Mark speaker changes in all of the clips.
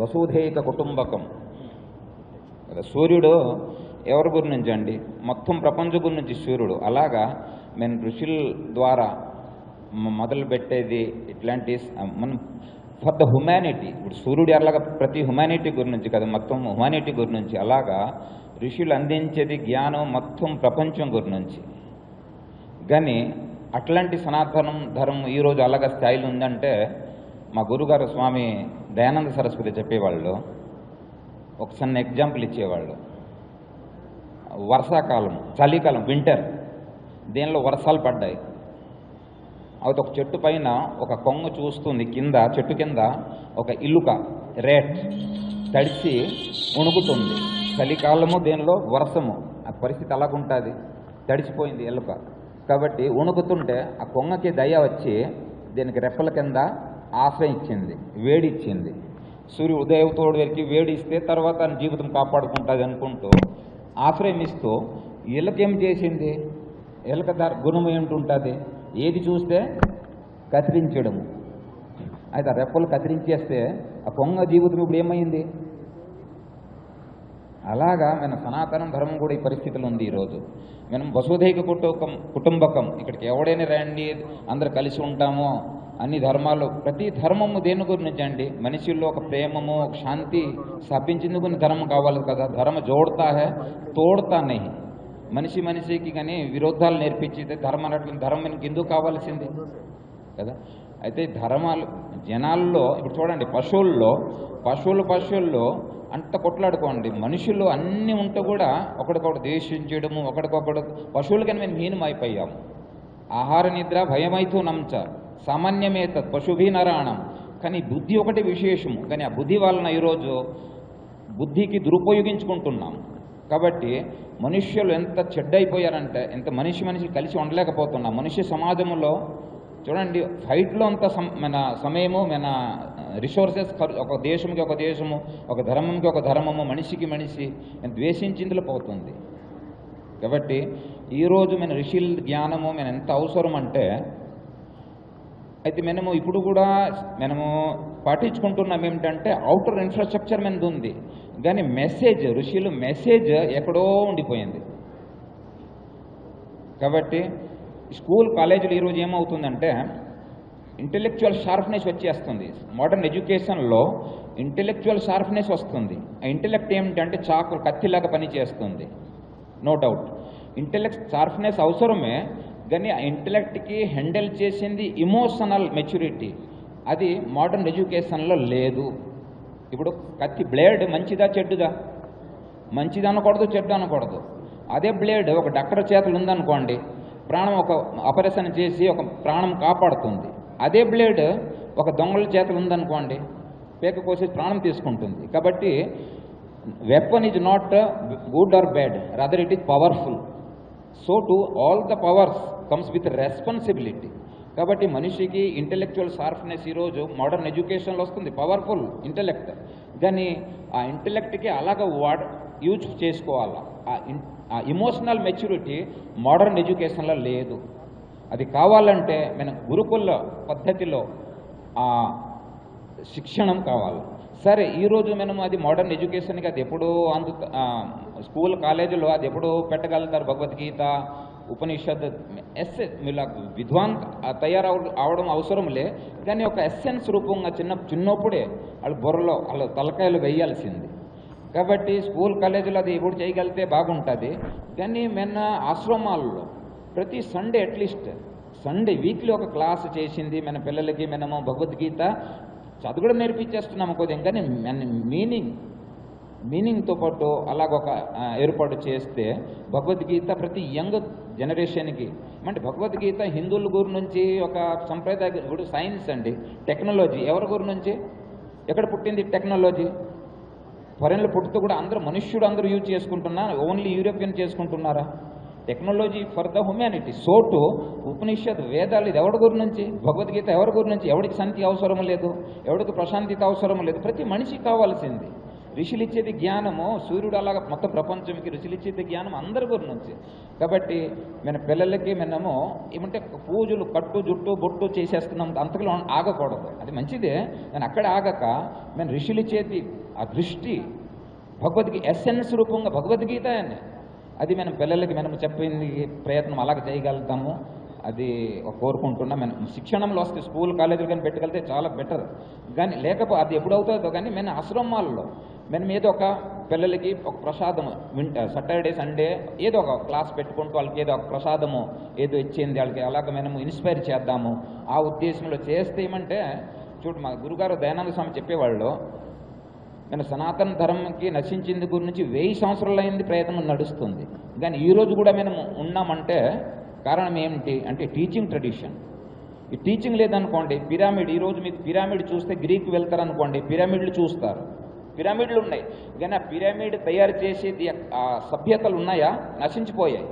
Speaker 1: వసుధైక కుటుంబకం కదా సూర్యుడు ఎవరి గురించి అండి మొత్తం ప్రపంచం గురించి సూర్యుడు. అలాగా మేము ఋషుల ద్వారా మొదలు పెట్టేది ఇట్లాంటి మనం ఫర్ ద హ్యుమానిటీ. ఇప్పుడు సూర్యుడు ఎలాగా ప్రతి హ్యుమానిటీ గురించి కదా మొత్తం హ్యుమానిటీ గురించి. అలాగా ఋషులు అందించేది జ్ఞానం మొత్తం ప్రపంచం గురించి. కానీ అట్లాంటి సనాతనం ధర్మం ఈరోజు అలాగ స్థాయిలో ఉందంటే మా గురుగారు స్వామి దయానంద సరస్వతి చెప్పేవాళ్ళు ఒక చిన్న ఎగ్జాంపుల్ ఇచ్చేవాళ్ళు. వర్షాకాలం చలికాలం వింటర్ దీనిలో వర్షాలు పడ్డాయి. అది ఒక చెట్టు పైన ఒక కొంగ చూస్తుంది కింద చెట్టు కింద ఒక ఇల్లుక రేట్ తడిచి ఉణుకుతుంది చలికాలము దీనిలో వర్షము. ఆ పరిస్థితి అలాగుంటుంది తడిచిపోయింది ఎలుక కాబట్టి ఉణుకుతుంటే ఆ కొంగకి దయ వచ్చి దీనికి రెప్పల కింద ఆశ్రయం ఇచ్చింది వేడిచ్చింది. సూర్యుడు ఉదయతోడు వరకు తర్వాత తన జీవితం కాపాడుకుంటుంది అనుకుంటూ ఆశ్రయం ఇస్తూ ఎలుకేం చేసింది? ఎలుక దారి గుణం ఏమిటి ఏది చూస్తే కత్తిరించడము. అయితే ఆ రెప్పలు కత్తిరించేస్తే ఆ కొంగ జీవితం ఇప్పుడు ఏమైంది? అలాగా మన సనాతన ధర్మం కూడా ఈ పరిస్థితులు ఉంది ఈరోజు. మనం వసుధైక కుటుంబకం కుటుంబకం. ఇక్కడికి ఎవడైనా రండి అందరు కలిసి ఉంటామో. అన్ని ధర్మాలు. ప్రతి ధర్మము దేని గురించి అండి? మనిషిలో ఒక ప్రేమము ఒక శాంతి స్థాపించేందుకు కొన్ని ధర్మం కావాలి కదా. ధర్మ జోడతా హే తోడతా నహి. మనిషి మనిషికి కానీ విరోధాలు నేర్పించితే ధర్మం అన్నట్లు ధర్మం మనకి ఎందుకు కావాల్సింది? కదా? అయితే ధర్మాలు జనాల్లో ఇప్పుడు చూడండి పశువుల్లో పశువులు పశువుల్లో అంత కొట్లాడుకోండి. మనుషులు అన్నీ ఉంటే కూడా ఒకడికొకడు ద్వేషించడము ఒకడికొకడు పశువులకని మేము హీనమైపోయాము. ఆహార నిద్ర భయమైతూ నంచ సామాన్యమేత పశుభీ నరాణం కానీ బుద్ధి ఒకటి విశేషము. కానీ ఆ బుద్ధి వలన ఈరోజు బుద్ధికి దురుపయోగించుకుంటున్నాం. కాబట్టి మనుష్యులు ఎంత చెడ్డైపోయారంటే ఎంత మనిషి మనిషి కలిసి ఉండలేకపోతున్నాం. మనిషి సమాజంలో చూడండి ఫైట్లో అంత మన సమయము మన రిసోర్సెస్ ఒక దేశంకి ఒక దేశము ఒక ధర్మంకి ఒక ధర్మము మనిషికి మనిషి ద్వేషించిందులో పోతుంది. కాబట్టి ఈరోజు మన ఋషుల జ్ఞానము మన ఎంత అవసరం అంటే అయితే మనము ఇప్పుడు కూడా మనము పాటించుకుంటున్నాం ఏమిటంటే అవుటర్ ఇన్ఫ్రాస్ట్రక్చర్ మీద ఉంది. కానీ మెసేజ్ ఋషులు మెసేజ్ ఎక్కడో ఉండిపోయింది. కాబట్టి స్కూల్ కాలేజీలు ఈరోజు ఏమవుతుందంటే ఇంటెలెక్చువల్ షార్ప్నెస్ వచ్చేస్తుంది. మోడర్న్ ఎడ్యుకేషన్లో ఇంటెలెక్చువల్ షార్ప్నెస్ వస్తుంది. ఆ ఇంటెలెక్ట్ ఏమిటంటే చాకు కత్తిలాగా పనిచేస్తుంది. నో డౌట్ ఇంటెలెక్ట్ షార్ప్నెస్ అవసరమే కానీ ఆ ఇంటెలెక్ట్కి హ్యాండిల్ చేసింది ఇమోషనల్ మెచ్యూరిటీ అది మోడర్న్ ఎడ్యుకేషన్లో లేదు. ఇప్పుడు కత్తి బ్లేడ్ మంచిదా చెడ్డుదా? మంచిది అనకూడదు చెడ్డు అనకూడదు. అదే బ్లేడ్ ఒక డాక్టర్ చేతులు ఉందనుకోండి ప్రాణం ఒక ఆపరేషన్ చేసి ఒక ప్రాణం కాపాడుతుంది. అదే బ్లేడ్ ఒక దొంగల చేతులు ఉందనుకోండి పేక కోసి ప్రాణం తీసుకుంటుంది. కాబట్టి weapon is not good or bad rather it is powerful so to all the powers comes with responsibility కాబట్టి మనిషికి ఇంటెలెక్చువల్ షార్ప్నెస్ ఈరోజు మోడర్న్ ఎడ్యుకేషన్లో వస్తుంది పవర్ఫుల్ ఇంటెలెక్ట్ కానీ ఆ ఇంటెలెక్ట్కి అలాగ వాడ్ యూజ్ చేసుకోవాలా ఆ ఇన్ ఆ ఇమోషనల్ మెచ్యూరిటీ మోడర్న్ ఎడ్యుకేషన్లో లేదు అది కావాలంటే మన గురుకుల పద్ధతిలో ఆ శిక్షణం కావాలి సరే ఈరోజు మనం అది మోడర్న్ ఎడ్యుకేషన్కి అది ఎప్పుడూ అందు స్కూల్ కాలేజీలో అది ఎప్పుడూ పెట్టగలుగుతారు. భగవద్గీత ఉపనిషత్ ఎస్ ఇలా విద్వాన్ తయారవ అవడం అవసరంలే కానీ ఒక ఎస్సెన్స్ రూపంగా చిన్న చిన్నప్పుడే వాళ్ళు బుర్రలో వాళ్ళ తలకాయలు వేయాల్సింది. కాబట్టి స్కూల్ కాలేజీలో అది ఎప్పుడు చేయగలిగితే బాగుంటుంది. కానీ మెన్న ఆశ్రమాల్లో ప్రతి Sunday at least Sunday weekly ఒక క్లాస్ చేసింది మన పిల్లలకి మనము భగవద్గీత చదువుకూడా నేర్పించేస్తున్నాము కొద్దిగా. కానీ మీనింగ్ మీనింగ్తో పాటు అలాగొక ఏర్పాటు చేస్తే భగవద్గీత ప్రతి యంగ్ జనరేషన్కి అంటే భగవద్గీత హిందువుల గురి నుంచి ఒక సంప్రదాయ ఇప్పుడు సైన్స్ అండి టెక్నాలజీ. ఎవరి గురి నుంచి? ఎక్కడ పుట్టింది టెక్నాలజీ? ఫరెన్లు పుట్టుతూ కూడా అందరూ మనుష్యుడు అందరూ యూజ్ చేసుకుంటున్నారు ఓన్లీ యూరోపియన్ చేసుకుంటున్నారా? Technology for the humanity. So to Upanishad వేదాలు ఇది ఎవరి గురి నుంచి? భగవద్గీత ఎవరి గురి నుంచి? ఎవడికి శాంతి అవసరం లేదు? ఎవడికి ప్రశాంతిత అవసరం లేదు? ప్రతి మనిషికి కావాల్సింది. ఋషులు ఇచ్చేది జ్ఞానము సూర్యుడు అలాగా మొత్తం ప్రపంచంకి ఋషులు ఇచ్చేది జ్ఞానం అందరి గురి నుంచి. కాబట్టి మన పిల్లలకి మనము ఏమంటే పూజలు కట్టు జుట్టు బొట్టు చేసేస్తున్నాం అంతకులో ఆగకూడదు. అది మంచిదే నేను అక్కడ ఆగక మన ఋషులు ఇచ్చేది ఆ దృష్టి భగవద్గీ ఎస్సెన్స్ రూపంగా భగవద్గీత అని. అది మనం పిల్లలకి మనం చెప్పింది ప్రయత్నం అలాగ చేయగలుగుతాము. అది కోరుకుంటున్నా. మనం శిక్షణంలో వస్తే స్కూల్ కాలేజీలు కానీ పెట్టుకెళ్తే చాలా బెటర్ కానీ లేకపోతే అది ఎప్పుడు అవుతుందో కానీ మేము ఆశ్రమాల్లో మనం ఏదో ఒక పిల్లలకి ఒక ప్రసాదం వింట సాటర్డే సండే ఏదో ఒక క్లాస్ పెట్టుకుంటూ వాళ్ళకి ఏదో ఒక ప్రసాదము ఏదో ఇచ్చింది వాళ్ళకి అలాగ మనము ఇన్స్పైర్ చేద్దాము. ఆ ఉద్దేశంలో చేస్తే ఏమంటే చూడు మా గురుగారు దయానంద స్వామి చెప్పేవాళ్ళు నేను సనాతన ధర్మంకి నశించింది గురించి వెయ్యి సంవత్సరాలైంది ప్రయత్నం నడుస్తుంది. కానీ ఈరోజు కూడా మేము ఉన్నామంటే కారణం ఏమిటి అంటే టీచింగ్ ట్రెడిషన్ ఈ టీచింగ్ లేదనుకోండి పిరామిడ్ ఈ రోజు మీకు పిరామిడ్ చూస్తే గ్రీక్ వెళ్తారనుకోండి పిరామిడ్లు చూస్తారు. పిరామిడ్లు ఉన్నాయి. కానీ ఆ పిరామిడ్ తయారు చేసేది ఆ సభ్యతలు ఉన్నాయా? నశించిపోయాయి.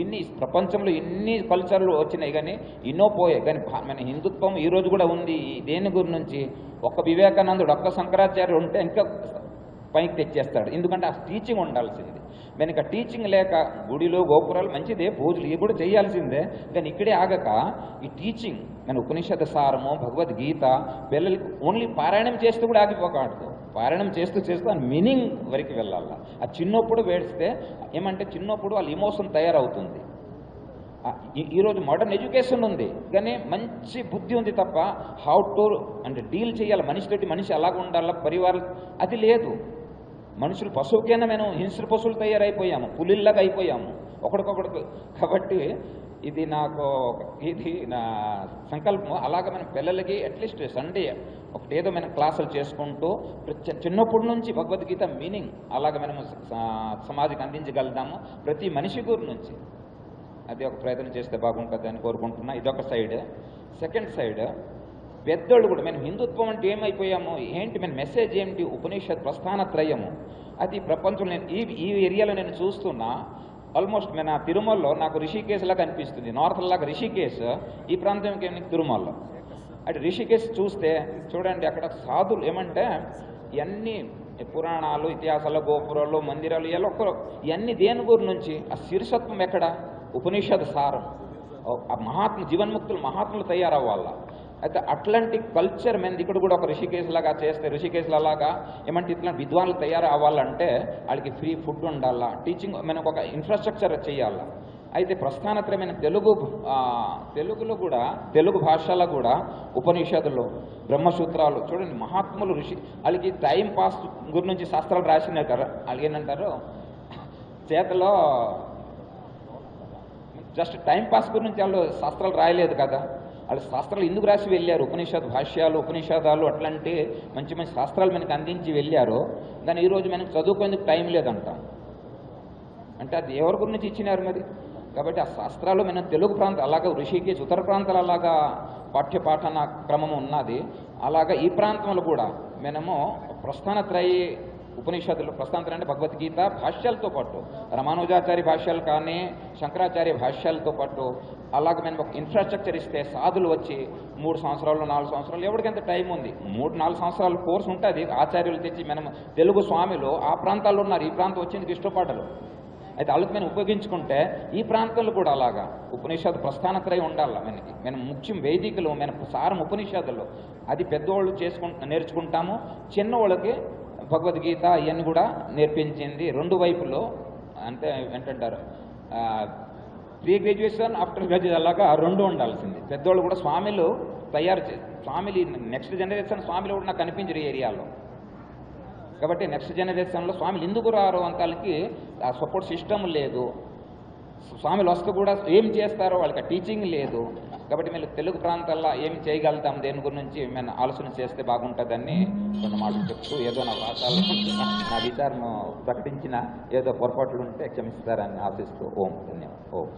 Speaker 1: ఇన్ని ప్రపంచంలో ఎన్ని కల్చర్లు వచ్చినాయి కానీ ఎన్నో పోయాయి. కానీ మన హిందుత్వం ఈరోజు కూడా ఉంది. ఈ దేని గురించి? ఒక వివేకానందుడు ఒక్క శంకరాచార్యుడు ఉంటే ఇంకా పైకి తెచ్చేస్తాడు. ఎందుకంటే ఆ టీచింగ్ ఉండాల్సింది. వెనుక టీచింగ్ లేక గుడిలో గోపురాలు మంచిదే పూజలు ఇవి కూడా చేయాల్సిందే. కానీ ఇక్కడే ఆగక ఈ టీచింగ్ మన ఉపనిషత్ సారము భగవద్గీత పిల్లలకి ఓన్లీ పారాయణం చేస్తూ కూడా ఆగిపోకూడదు. పారాయణం చేస్తూ చేస్తూ ఆ మీనింగ్ వరకు వెళ్ళాల. ఆ చిన్నప్పుడు వేడిస్తే ఏమంటే చిన్నప్పుడు వాళ్ళ ఇమోషన్ తయారవుతుంది. ఈ- ఈరోజు మోడర్న్ ఎడ్యుకేషన్ ఉంది. కానీ మంచి బుద్ధి ఉంది తప్ప హౌ టు అంటే డీల్ చేయాలి. మనిషి తోటి మనిషి అలాగ ఉండాలా పరివారం అది లేదు. మనుషులు పశువుకైనా మేము హింసలు పశువులు తయారైపోయాము పులిల్లాగా అయిపోయాము. ఒకడికొకడికి కాబట్టి ఇది నాకు ఇది నా సంకల్పం అలాగ మన పిల్లలకి అట్లీస్ట్ సండే ఒకటేదో మనం క్లాసులు చేసుకుంటూ చిన్నప్పటి నుంచి భగవద్గీత మీనింగ్ అలాగ మనము స- సమాజానికి అందించగలుగుతాము ప్రతి మనిషి గురి నుంచి. అది ఒక ప్రయత్నం చేస్తే బాగుంటుందని కోరుకుంటున్నా. ఇదొక సైడ్. సెకండ్ సైడ్ పెద్దోళ్ళు కూడా మేము హిందుత్వం అంటే ఏమైపోయాము? ఏంటి మేము మెసేజ్ ఏంటి ఉపనిషత్ ప్రస్థాన త్రయము. అది ప్రపంచంలో నేను ఈ ఈ ఏరియాలో నేను చూస్తున్నా ఆల్మోస్ట్ మన తిరుమలలో నాకు రిషికేశ్ లాగా అనిపిస్తుంది నార్త్ లాగా రిషికేశ్ ఈ ప్రాంతంకి ఏమి తిరుమలలో. అటు రిషికేశ్ చూస్తే చూడండి అక్కడ సాధులు ఏమంటే ఇవన్నీ పురాణాలు ఇతిహాసాలు గోపురాలు మందిరాలు ఇలా ఒక్కరు ఇవన్నీ దేని గురి నుంచి? ఆ శిరసత్వం ఎక్కడ? ఉపనిషద్ సారం. ఆ మహాత్మ జీవన్ముక్తులు మహాత్ములు తయారవ్వాల. అయితే అట్లాంటి కల్చర్ మేము ఇక్కడ కూడా ఒక రిషికేశ్ లాగా చేస్తే రిషికేశ్ లాగా ఏమంటే ఇట్లా విద్వాన్లు తయారు అవ్వాలంటే వాళ్ళకి ఫ్రీ ఫుడ్ ఉండాలా? టీచింగ్ మనకు ఒక ఇన్ఫ్రాస్ట్రక్చర్ చేయాలా? అయితే ప్రస్థానత్రమైన తెలుగు తెలుగులో కూడా తెలుగు భాషలో కూడా ఉపనిషత్తులు బ్రహ్మసూత్రాలు చూడండి మహాత్ములు ఋషి వాళ్ళకి టైం పాస్ గురించి శాస్త్రాలు రాసిన కదా ఏంటంటారు చేతిలో జస్ట్ టైం పాస్ గురించి వాళ్ళు శాస్త్రాలు రాయలేదు కదా? వాళ్ళు శాస్త్రాలు ఎందుకు రాసి వెళ్ళారు? ఉపనిషత్ భాష్యాలు ఉపనిషదాలు అట్లాంటి మంచి మంచి శాస్త్రాలు మనకి అందించి వెళ్ళారో దాన్ని ఈరోజు మనకు చదువుకునేందుకు టైం లేదంట. అంటే అది ఎవరి గురించి ఇచ్చినారు మరి? కాబట్టి ఆ శాస్త్రాలు మనం తెలుగు ప్రాంతం అలాగా ఋషికేశ్ ఉత్తర ప్రాంతాలు అలాగా పాఠ్య పాఠన క్రమం ఉన్నది. అలాగా ఈ ప్రాంతంలో కూడా మనము ప్రస్థానత్రయి ఉపనిషత్తులు ప్రస్థానత్రయం అంటే భగవద్గీత భాష్యాలతో పాటు రమానుజాచార్య భాష్యాలు కానీ శంకరాచార్య భాష్యాలతో పాటు అలాగ మేము ఒక ఇన్ఫ్రాస్ట్రక్చర్ ఇస్తే సాధులు వచ్చి మూడు సంవత్సరాలు నాలుగు సంవత్సరాలు ఎవరికెంత టైం ఉంది? మూడు నాలుగు సంవత్సరాల కోర్సు ఉంటుంది. ఆచార్యులు తెచ్చి మనం తెలుగు స్వామిలు ఆ ప్రాంతాల్లో ఉన్నారు. ఈ ప్రాంతం వచ్చింది ఇష్టపాటలు అయితే వాళ్ళకి మేము ఉపయోగించుకుంటే ఈ ప్రాంతంలో కూడా అలాగా. ఉపనిషత్తు ప్రస్థానత్రయం ఉండాలి? మనకి మనం ముఖ్యం వేదికలు మన సారం ఉపనిషత్తులు అది పెద్దవాళ్ళు చేసుకుంటా నేర్చుకుంటాము. చిన్నవాళ్ళకి భగవద్గీత ఇవన్నీ కూడా నేర్పించింది. రెండు వైపులో అంటే ఏంటంటారు ప్రీ గ్రాడ్యుయేషన్ ఆఫ్టర్ గ్రాడ్యుయేషన్ అలాగా రెండు ఉండాల్సింది. పెద్దవాళ్ళు కూడా స్వామిలు తయారు చే స్వామిలు నెక్స్ట్ జనరేషన్ స్వామిలు కూడా నాకు కనిపించరు ఏరియాలో. కాబట్టి నెక్స్ట్ జనరేషన్లో స్వామిలు ఎందుకు రారు అంతాలకి ఆ సపోర్ట్ సిస్టమ్ లేదు. స్వామిలు వస్తూ కూడా ఏం చేస్తారో వాళ్ళకి టీచింగ్ లేదు. కాబట్టి మీరు తెలుగు ప్రాంతాల్లో ఏమి చేయగలుగుతాం దేని గురించి మేము ఆలోచన చేస్తే బాగుంటుందని కొన్ని మాటలు చెప్తూ ఏదో నా భాషలో నా విచారణ ప్రకటించిన ఏదో పొరపాట్లు ఉంటే క్షమిస్తారని ఆశిస్తూ ఓం ధన్యవాదం ఓం